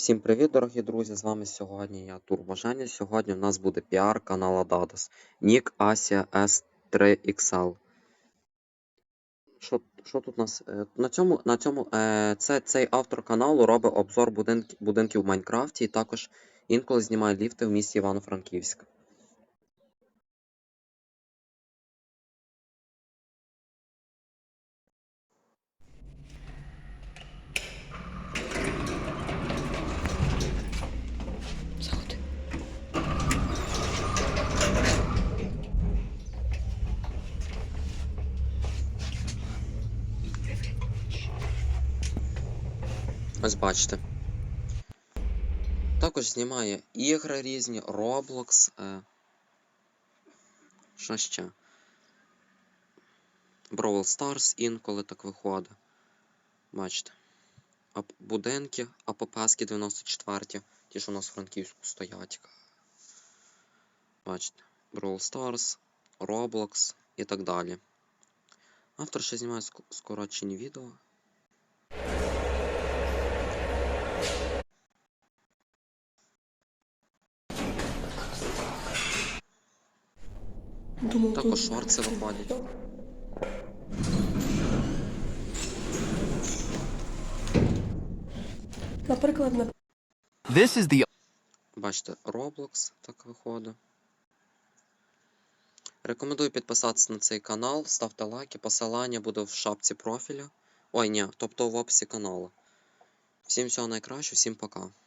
Всім привіт, дорогі друзі! З вами сьогодні я Турбоженя. Сьогодні в нас буде піар канала Dados. Нік Asia S3XL. Що, що тут у нас? Е, На цьому, на цьому е, це, цей автор каналу робить обзор будинки, будинків в Майнкрафті і також інколи знімає ліфти в місті Івано-Франківськ. Ось бачите. Також знімає ігри різні, Roblox. Е... Що ще? Brawl Stars інколи так виходить. Бачите. А будинки, АППСки 94, ті, що у нас в Франківську стоять. Бачите. Brawl Stars, Roblox і так далі. Автор ще знімає скорочені відео. Думав, Також тут- шорти виходять. Наприклад, на This is the Бачите, Roblox так виходить. Рекомендую підписатися на цей канал, ставте лайки, посилання буде в шапці профіля. Ой, ні, тобто в описі каналу. Всім всього найкращого, всім пока.